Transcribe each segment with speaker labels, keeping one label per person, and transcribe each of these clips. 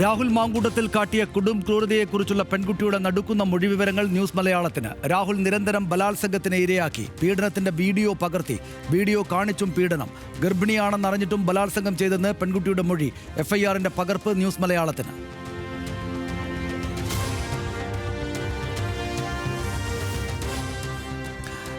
Speaker 1: രാഹുൽ മാങ്കൂട്ടത്തിൽ കാട്ടിയ കൊടും ക്രൂരതയെക്കുറിച്ചുള്ള പെൺകുട്ടിയുടെ നടുക്കുന്ന മൊഴിവിവരങ്ങൾ ന്യൂസ് മലയാളത്തിന്. രാഹുൽ നിരന്തരം ബലാത്സംഗത്തിന് ഇരയാക്കി. പീഡനത്തിന്റെ വീഡിയോ പകർത്തി. വീഡിയോ കാണിച്ചും പീഡനം. ഗർഭിണിയാണെന്നറിഞ്ഞിട്ടും ബലാത്സംഗം ചെയ്തെന്ന് പെൺകുട്ടിയുടെ മൊഴി. എഫ്ഐആറിന്റെ പകർപ്പ് ന്യൂസ് മലയാളത്തിന്.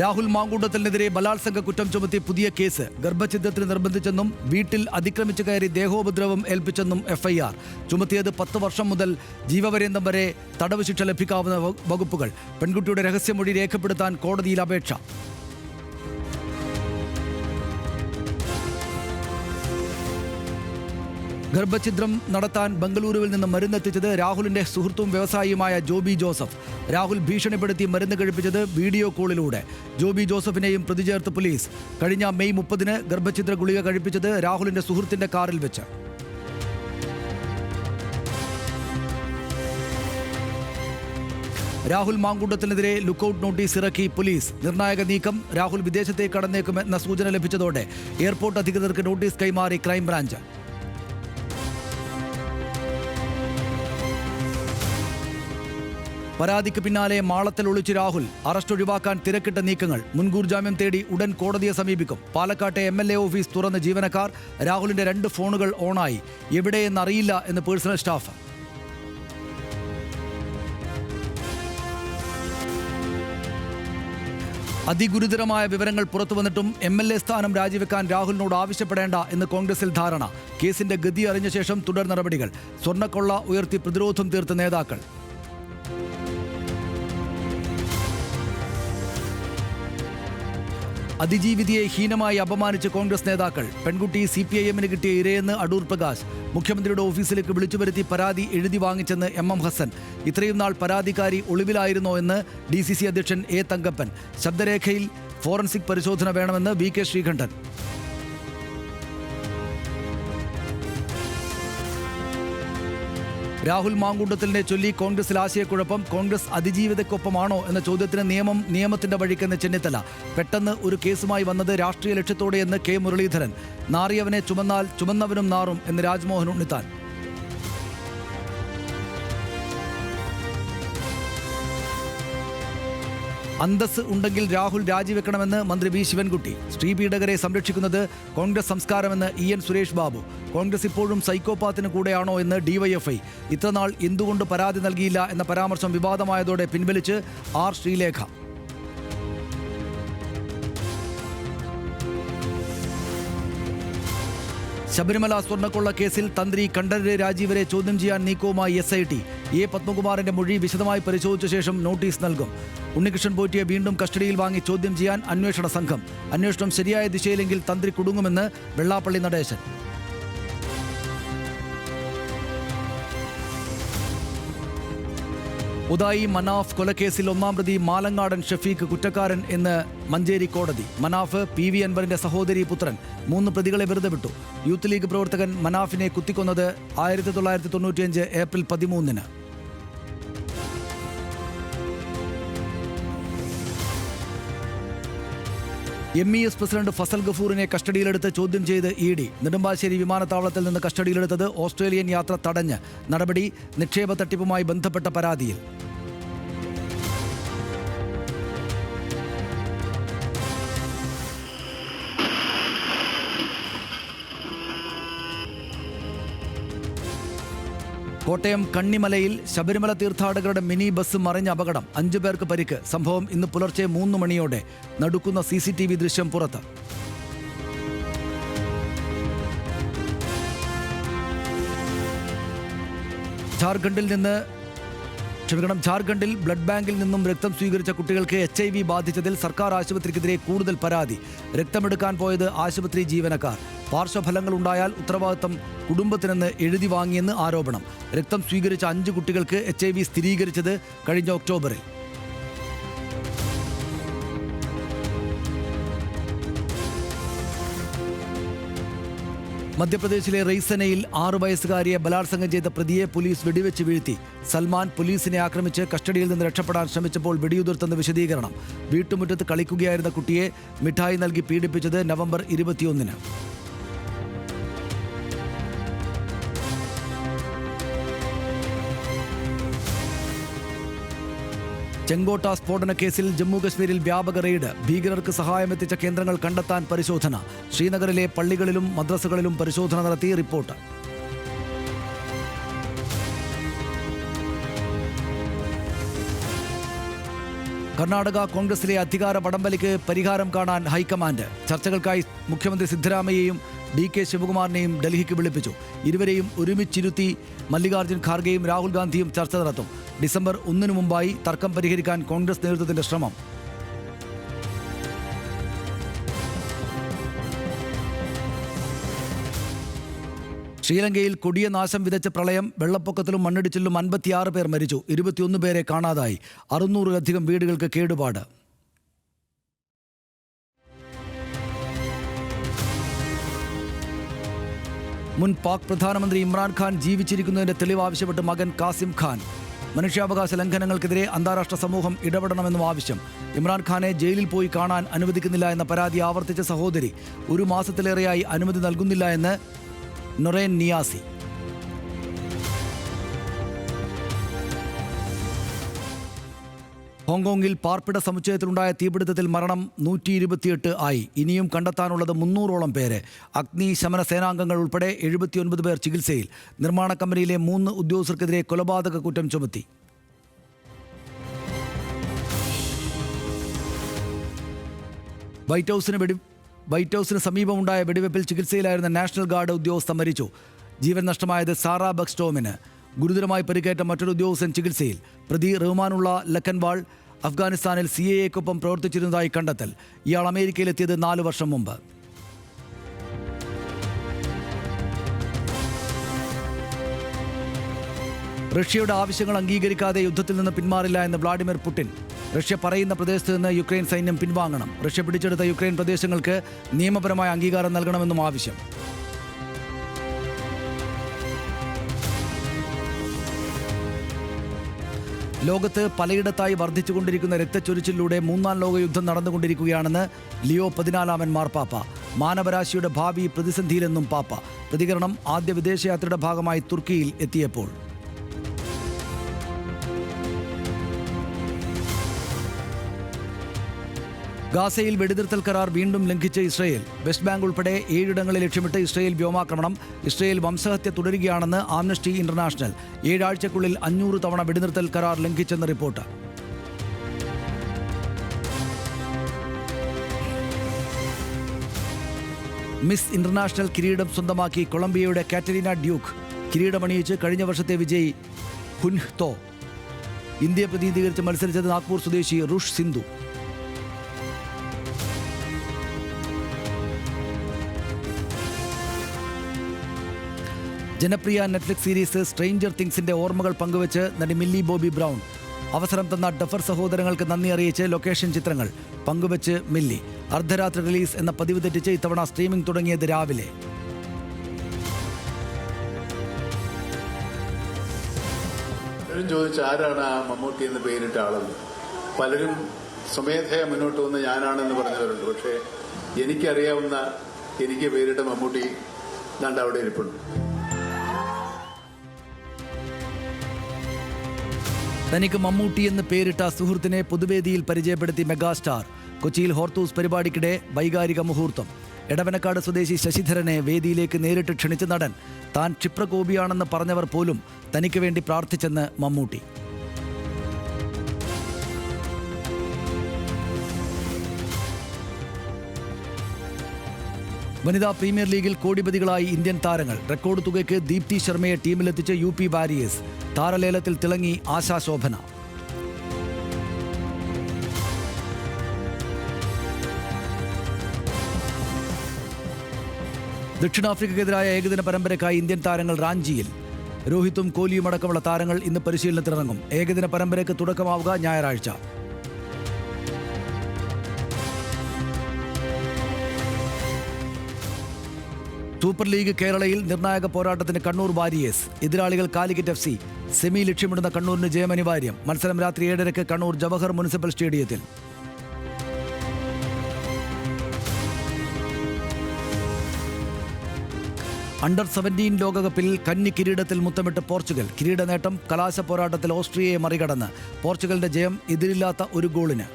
Speaker 1: രാഹുൽ മാങ്കൂട്ടത്തിനെതിരെ ബലാത്സംഗ കുറ്റം ചുമത്തി പുതിയ കേസ് ഗർഭഛിദ്രത്തിന് നിർബന്ധിച്ചെന്നും വീട്ടിൽ അതിക്രമിച്ചു കയറി ദേഹോപദ്രവം ഏൽപ്പിച്ചെന്നും എഫ്ഐആർ. ചുമത്തിയത് പത്ത് വർഷം മുതൽ ജീവപര്യന്തം വരെ തടവ് ശിക്ഷ ലഭിക്കാവുന്ന വകുപ്പുകൾ. പെൺകുട്ടിയുടെ രഹസ്യമൊഴി രേഖപ്പെടുത്താൻ കോടതിയിൽ അപേക്ഷ. ഗർഭഛിദ്രം നടത്താൻ ബംഗളൂരുവിൽ നിന്ന് മരുന്നെത്തിച്ചത് രാഹുലിന്റെ സുഹൃത്തും വ്യവസായിയുമായ ജോബി ജോസഫ്. രാഹുൽ ഭീഷണിപ്പെടുത്തി മരുന്ന് കഴിപ്പിച്ചത് വീഡിയോ കോളിലൂടെ. ജോബി ജോസഫിനെയും പ്രതി ചേർത്ത് പോലീസ്. കഴിഞ്ഞ മെയ് മുപ്പതിന് ഗർഭഛിദ്ര ഗുളിക കഴിപ്പിച്ചത് രാഹുലിന്റെ സുഹൃത്തിന്റെ കാറിൽ വെച്ച്. രാഹുൽ മാങ്കൂട്ടത്തിനെതിരെ ലുക്കൌട്ട് നോട്ടീസ് ഇറക്കി പോലീസ്. നിർണായക നീക്കം രാഹുൽ വിദേശത്തേക്ക് കടന്നേക്കുമെന്ന സൂചന ലഭിച്ചതോടെ എയർപോർട്ട് അധികൃതർക്ക് നോട്ടീസ് കൈമാറി ക്രൈംബ്രാഞ്ച്. പരാതിക്ക് പിന്നാലെ മാളത്തിൽ ഒളിച്ച് രാഹുൽ. അറസ്റ്റ് ഒഴിവാക്കാൻ തിരക്കിട്ട നീക്കങ്ങൾ മുൻകൂർ ജാമ്യം തേടി ഉടൻ കോടതിയെ സമീപിക്കും. പാലക്കാട്ടെ എം എൽ എ ഓഫീസ് തുറന്ന ജീവനക്കാർ രാഹുലിന്റെ രണ്ട് ഫോണുകൾ ഓണായി. എവിടെയെന്നറിയില്ല എന്ന് പേഴ്സണൽ സ്റ്റാഫ്. അതിഗുരുതരമായ വിവരങ്ങൾ പുറത്തുവന്നിട്ടും എം എൽ എ സ്ഥാനം രാജിവെക്കാൻ രാഹുലിനോട് ആവശ്യപ്പെടേണ്ട എന്ന് കോൺഗ്രസിൽ ധാരണ. കേസിന്റെ ഗതി അറിഞ്ഞ ശേഷം തുടർ നടപടികൾ. സ്വർണക്കൊള്ള ഉയർത്തി പ്രതിരോധം തീർത്ത നേതാക്കൾ. അതിജീവിതയെ ഹീനമായി അപമാനിച്ച് കോൺഗ്രസ് നേതാക്കൾ. പെൺകുട്ടി സി പി ഐ എമ്മിന് കിട്ടിയ ഇരയെന്ന് അടൂർ പ്രകാശ്. മുഖ്യമന്ത്രിയുടെ ഓഫീസിലേക്ക് വിളിച്ചു വരുത്തി പരാതി എഴുതി വാങ്ങിച്ചെന്ന് എം എം ഹസൻ. ഇത്രയും നാൾ പരാതിക്കാരി ഒളിവിലായിരുന്നോ എന്ന് ഡി സി സി അധ്യക്ഷൻ എ തങ്കപ്പൻ. ശബ്ദരേഖയിൽ ഫോറൻസിക് പരിശോധന വേണമെന്ന് വി കെ ശ്രീകണ്ഠൻ. രാഹുൽ മാങ്കുണ്ടത്തിലിനെ ചൊല്ലി കോൺഗ്രസിൽ ആശയക്കുഴപ്പം കോൺഗ്രസ് അതിജീവിതക്കൊപ്പമാണോ എന്ന ചോദ്യത്തിന് നിയമം നിയമത്തിന്റെ വഴിക്കെന്ന് ചെന്നിത്തല. പെട്ടെന്ന് ഒരു കേസുമായി വന്നത് രാഷ്ട്രീയ ലക്ഷ്യത്തോടെയെന്ന് കെ മുരളീധരൻ. നാറിയവനെ ചുമന്നാൽ ചുമന്നവനും നാറും എന്ന് രാജ്മോഹൻ ഉണ്ണിത്താൻ. അന്തസ് ഉണ്ടെങ്കിൽ രാഹുൽ രാജിവെക്കണമെന്ന് മന്ത്രി വി ശിവൻകുട്ടി. സ്ത്രീപീഡകരെ സംരക്ഷിക്കുന്നത് കോൺഗ്രസ് സംസ്കാരമെന്ന് ഇ എൻ സുരേഷ് ബാബു. കോൺഗ്രസ് ഇപ്പോഴും സൈക്കോപാത്തിന് കൂടെയാണോ എന്ന് ഡിവൈഎഫ്ഐ. ഇത്രനാൾ എന്തുകൊണ്ട് പരാതി നൽകിയില്ല എന്ന പരാമർശം വിവാദമായതോടെ പിൻവലിച്ച് ആർ ശ്രീലേഖ. ശബരിമല സ്വർണക്കൊള്ള കേസിൽ തന്ത്രി കണ്ഠരര് രാജീവരെ ചോദ്യം ചെയ്യാൻ നീക്കവുമായി എസ് ഐ ടി. എ പത്മകുമാറിന്റെ മൊഴി വിശദമായി പരിശോധിച്ച ശേഷം നോട്ടീസ് നൽകും. ഉണ്ണികൃഷ്ണൻ പോറ്റിയെ വീണ്ടും കസ്റ്റഡിയിൽ വാങ്ങി ചോദ്യം ചെയ്യാൻ അന്വേഷണ സംഘം. അന്വേഷണം ശരിയായ ദിശയിലെങ്കിൽ തന്ത്രി കുടുങ്ങുമെന്ന് വെള്ളാപ്പള്ളി നടേശൻ. ഉദായി മനാഫ് കൊലക്കേസിൽ ഒന്നാം പ്രതി മാലങ്ങാടൻ ഷഫീഖ് കുറ്റക്കാരൻ എന്ന് മഞ്ചേരി കോടതി. മനാഫ് പി വി അൻവറിന്റെ സഹോദരി പുത്രൻ മൂന്ന് പ്രതികളെ വെറുതെ വിട്ടു. യൂത്ത് ലീഗ് പ്രവർത്തകൻ മനാഫിനെ കുത്തിക്കൊന്നത് ആയിരത്തി തൊള്ളായിരത്തി തൊണ്ണൂറ്റിയഞ്ച് ഏപ്രിൽ പതിമൂന്നിന്. M E S president Fazal ഗഫൂറിനെ കസ്റ്റഡിയിലെടുത്ത് ചോദ്യം ചെയ്ത് ഇ ഡി. നെടുമ്പാശ്ശേരി വിമാനത്താവളത്തിൽ നിന്ന് കസ്റ്റഡിയിലെടുത്തത് ഓസ്ട്രേലിയൻ യാത്ര തടഞ്ഞ്. നടപടി നിക്ഷേപ തട്ടിപ്പുമായി ബന്ധപ്പെട്ട പരാതിയിൽ. കോട്ടയം കണ്ണിമലയിൽ ശബരിമല തീർത്ഥാടകരുടെ മിനി ബസ് മറിഞ്ഞ അപകടം. അഞ്ചു പേർക്ക് പരിക്ക്. സംഭവം ഇന്ന് പുലർച്ചെ മൂന്ന് മണിയോടെ. നടുക്കുന്ന സി സി ടി വി ദൃശ്യം പുറത്ത്. ജാർഖണ്ഡിൽ നിന്ന് ക്ഷമിക്കണം ജാർഖണ്ഡിൽ ബ്ലഡ് ബാങ്കിൽ നിന്നും രക്തം സ്വീകരിച്ച കുട്ടികൾക്ക് എച്ച് ഐ വി ബാധിച്ചതിൽ സർക്കാർ ആശുപത്രിക്കെതിരെ കൂടുതൽ പരാതി. രക്തമെടുക്കാൻ പോയത് ആശുപത്രി ജീവനക്കാർ. പാർശ്വഫലങ്ങൾ ഉണ്ടായാൽ ഉത്തരവാദിത്തം കുടുംബത്തിനെന്ന് എഴുതി വാങ്ങിയെന്ന് ആരോപണം. രക്തം സ്വീകരിച്ച അഞ്ച് കുട്ടികൾക്ക് എച്ച് ഐ വി സ്ഥിരീകരിച്ചത് കഴിഞ്ഞ ഒക്ടോബറിൽ. മധ്യപ്രദേശിലെ റെയ്സനയിൽ ആറു വയസ്സുകാരിയെ ബലാത്സംഗം ചെയ്ത പ്രതിയെ പോലീസ് വെടിവെച്ച് വീഴ്ത്തി. സൽമാൻ പോലീസിനെ ആക്രമിച്ച് കസ്റ്റഡിയിൽ നിന്ന് രക്ഷപ്പെടാൻ ശ്രമിച്ചപ്പോൾ വെടിയുതിർത്തെന്ന് വിശദീകരണം. വീട്ടുമുറ്റത്ത് കളിക്കുകയായിരുന്ന കുട്ടിയെ മിഠായി നൽകി പീഡിപ്പിച്ചത് നവംബർ ഇരുപത്തിയൊന്നിന്. ചെങ്കോട്ട സ്ഫോടന കേസിൽ ജമ്മു കശ്മീരിൽ വ്യാപക റെയ്ഡ്. ഭീകരർക്ക് സഹായമെത്തിച്ച കേന്ദ്രങ്ങൾ കണ്ടെത്താൻ പരിശോധന. ശ്രീനഗറിലെ പള്ളികളിലും മദ്രസകളിലും പരിശോധന നടത്തി റിപ്പോർട്ട്. കർണാടക കോൺഗ്രസിലെ അധികാര വടംവലിക്ക് പരിഹാരം കാണാൻ ഹൈക്കമാൻഡ്. ചർച്ചകൾക്കായി മുഖ്യമന്ത്രി സിദ്ധരാമയ്യയും ഡി കെ ശിവകുമാറിനെയും ഡൽഹിക്ക് വിളിപ്പിച്ചു. ഇരുവരെയും ഒരുമിച്ചിരുത്തി മല്ലികാർജുൻ ഖാർഗെയും രാഹുൽ ഗാന്ധിയും ചർച്ച നടത്തും. ഡിസംബർ ഒന്നിനു മുമ്പായി തർക്കം പരിഹരിക്കാൻ കോൺഗ്രസ് നേതൃത്വത്തിന്റെ ശ്രമം. ശ്രീലങ്കയിൽ കൊടിയ നാശം വിതച്ച പ്രളയം വെള്ളപ്പൊക്കത്തിലും മണ്ണിടിച്ചിലും അൻപത്തിയാറ് പേർ മരിച്ചു. ഇരുപത്തിയൊന്ന് പേരെ കാണാതായി. അറുന്നൂറിലധികം വീടുകൾക്ക് കേടുപാട്. മുൻ പാക് പ്രധാനമന്ത്രി ഇമ്രാൻഖാൻ ജീവിച്ചിരിക്കുന്നതിന്റെ തെളിവ് ആവശ്യപ്പെട്ട് മകൻ കാസിം ഖാൻ. മനുഷ്യാവകാശ ലംഘനങ്ങൾക്കെതിരെ അന്താരാഷ്ട്ര സമൂഹം ഇടപെടണമെന്നും ആവശ്യം. ഇമ്രാൻഖാനെ ജയിലിൽ പോയി കാണാൻ അനുവദിക്കുന്നില്ല എന്ന പരാതി ആവർത്തിച്ച സഹോദരി ഒരു മാസത്തിലേറെയായി അനുമതി നൽകുന്നില്ല എന്ന് നൊറേൻ നിയാസി. ഹോങ്കോങ്ങിൽ പാർപ്പിട സമുച്ചയത്തിലുണ്ടായ തീപിടുത്തത്തിൽ മരണം നൂറ്റി ഇരുപത്തിയെട്ട് ആയി. ഇനിയും കണ്ടെത്താനുള്ളത് മുന്നൂറോളം പേരെ. അഗ്നിശമന സേനാംഗങ്ങൾ ഉൾപ്പെടെ എഴുപത്തിയൊൻപത് പേർ ചികിത്സയിൽ. നിർമ്മാണ കമ്പനിയിലെ മൂന്ന് ഉദ്യോഗസ്ഥർക്കെതിരെ കൊലപാതക കുറ്റം ചുമത്തി. വൈറ്റ് ഹൗസിന് വെടി വൈറ്റ് ഹൗസിന് സമീപമുണ്ടായ വെടിവെപ്പിൽ ചികിത്സയിലായിരുന്ന നാഷണൽ ഗാർഡ് ഉദ്യോഗസ്ഥ മരിച്ചു. ജീവൻ നഷ്ടമായത് സാറാ ബക്സ്റ്റോമിന്. ഗുരുതരമായി പരിക്കേറ്റ മറ്റൊരു ഉദ്യോഗസ്ഥൻ ചികിത്സയിൽ പ്രതി റഹ്മാനുള്ള ലക്കൻവാൾ അഫ്ഗാനിസ്ഥാനിൽ സി എ എക്കൊപ്പം പ്രവർത്തിച്ചിരുന്നതായി കണ്ടെത്തൽ. ഇയാൾ അമേരിക്കയിലെത്തിയത് നാല് വർഷം മുമ്പ്. റഷ്യയുടെ ആവശ്യങ്ങൾ അംഗീകരിക്കാതെ യുദ്ധത്തിൽ നിന്ന് പിന്മാറില്ല എന്ന് വ്ളാഡിമിർ പുടിൻ. റഷ്യ പറയുന്ന പ്രദേശത്ത് നിന്ന് യുക്രൈൻ സൈന്യം പിൻവാങ്ങണം. റഷ്യ പിടിച്ചെടുത്ത യുക്രൈൻ പ്രദേശങ്ങൾക്ക് നിയമപരമായ അംഗീകാരം നൽകണമെന്നും ആവശ്യം. ലോകത്ത് പലയിടത്തായി വർദ്ധിച്ചുകൊണ്ടിരിക്കുന്ന രക്തച്ചൊരിച്ചിലൂടെ മൂന്നാം ലോക യുദ്ധം നടന്നുകൊണ്ടിരിക്കുകയാണെന്ന് ലിയോ പതിനാലാമൻ മാർപ്പാപ്പ മാനവരാശിയുടെ ഭാവി പ്രതിസന്ധിയിലെന്നും പാപ്പ. പ്രതികരണം ആദ്യ വിദേശയാത്രയുടെ ഭാഗമായി തുർക്കിയിൽ എത്തിയപ്പോൾ. ഗാസയിൽ വെടിനിർത്തൽ കരാർ വീണ്ടും ലംഘിച്ച ഇസ്രയേൽ. വെസ്റ്റ് ബാങ്ക് ഉൾപ്പെടെ ഏഴിടങ്ങളെ ലക്ഷ്യമിട്ട് ഇസ്രയേൽ വ്യോമാക്രമണം. ഇസ്രയേൽ വംശഹത്യ തുടരുകയാണെന്ന് ആംനസ്റ്റി ഇന്റർനാഷണൽ. ഏഴാഴ്ചക്കുള്ളിൽ അഞ്ഞൂറ് തവണ വെടിനിർത്തൽ കരാർ ലംഘിച്ചെന്ന് റിപ്പോർട്ട്. മിസ് ഇന്റർനാഷണൽ കിരീടം സ്വന്തമാക്കി കൊളംബിയയുടെ കാറ്റരീന ഡ്യൂക്ക് കിരീടമണിയിച്ച് കഴിഞ്ഞ വർഷത്തെ വിജയി ഹുൻഹ്തോ. ഇന്ത്യയെ പ്രതിനിധീകരിച്ച് മത്സരിച്ചത് നാഗ്പൂർ സ്വദേശി റുഷ് സിന്ധു. ജനപ്രിയ നെറ്റ്ഫ്ലിക്സ് സീരീസ് സ്ട്രെയിഞ്ചർ തിങ്സിന്റെ ഓർമ്മകൾ പങ്കുവച്ച് നടി മില്ലി ബോബി ബ്രൗൺ അവസരം തന്ന ഡഫർ സഹോദരങ്ങൾക്ക് നന്ദി അറിയിച്ച് ലൊക്കേഷൻ ചിത്രങ്ങൾ പങ്കുവച്ച് മില്ലി. അർദ്ധരാത്രി റിലീസ് എന്ന പതിവ് തെറ്റിച്ച് ഇത്തവണ സ്ട്രീമിംഗ് തുടങ്ങിയത് രാവിലെ.
Speaker 2: ചോദിച്ചു ആരാണ് ആ മമ്മൂട്ടി എന്ന് പേരിട്ട ആളെന്ന്? പലരും സ്വമേധയാ മുന്നോട്ട് വന്ന് ഞാനാണെന്ന് പറഞ്ഞവരുണ്ട്. പക്ഷേ എനിക്കറിയാവുന്ന എനിക്ക് പേരിട്ട മമ്മൂട്ടി ദാണ്ട് അവിടെ ഇരിപ്പുണ്ട്.
Speaker 1: തനിക്ക് മമ്മൂട്ടി എന്ന് പേരിട്ട സുഹൃത്തിനെ പൊതുവേദിയിൽ പരിചയപ്പെടുത്തി മെഗാസ്റ്റാർ. കൊച്ചിയിൽ ഹോർത്തൂസ് പരിപാടിക്കിടെ വൈകാരിക മുഹൂർത്തം. എടവനക്കാട് സ്വദേശി ശശിധരനെ വേദിയിലേക്ക് നേരിട്ട് ക്ഷണിച്ച നടൻ താൻ ക്ഷിപ്രകോപിയാണെന്ന് പറഞ്ഞവർ പോലും തനിക്ക് വേണ്ടി പ്രാർത്ഥിച്ചെന്ന് മമ്മൂട്ടി. വനിതാ പ്രീമിയർ ലീഗിൽ കോടിപതികളായി ഇന്ത്യൻ താരങ്ങൾ. റെക്കോർഡ് തുകയ്ക്ക് ദീപ്തി ശർമ്മയെ ടീമിലെത്തിച്ച് യു പി വാരിയേഴ്സ്. താരലേലത്തിൽ തിളങ്ങി ആശാശോഭന. ദക്ഷിണാഫ്രിക്കയ്ക്കെതിരായ ഏകദിന പരമ്പരയ്ക്കായി ഇന്ത്യൻ താരങ്ങൾ റാഞ്ചിയിൽ. രോഹിത്തും കോഹ്ലിയും അടക്കമുള്ള താരങ്ങൾ ഇന്ന് പരിശീലനത്തിനിറങ്ങും. ഏകദിന പരമ്പരയ്ക്ക് തുടക്കമാവുക ഞായറാഴ്ച. സൂപ്പർ ലീഗ് കേരളയിൽ നിർണായക പോരാട്ടത്തിന് കണ്ണൂർ വാരിയേഴ്സ്. എതിരാളികൾ കാലിക്കറ്റ് എഫ് സി. സെമി ലക്ഷ്യമിടുന്ന കണ്ണൂരിന് ജയം അനിവാര്യം. മത്സരം രാത്രി ഏഴരയ്ക്ക് കണ്ണൂർ ജവഹർ മുനിസിപ്പൽ സ്റ്റേഡിയത്തിൽ. അണ്ടർ സെവന്റീൻ ലോകകപ്പിൽ കന്നി കിരീടത്തിൽ മുത്തമിട്ട് പോർച്ചുഗൽ. കിരീട നേട്ടം കലാശ പോരാട്ടത്തിൽ ഓസ്ട്രിയയെ മറികടന്ന്. പോർച്ചുഗലിന്റെ ജയം എതിരില്ലാത്ത ഒരു ഗോളിന്.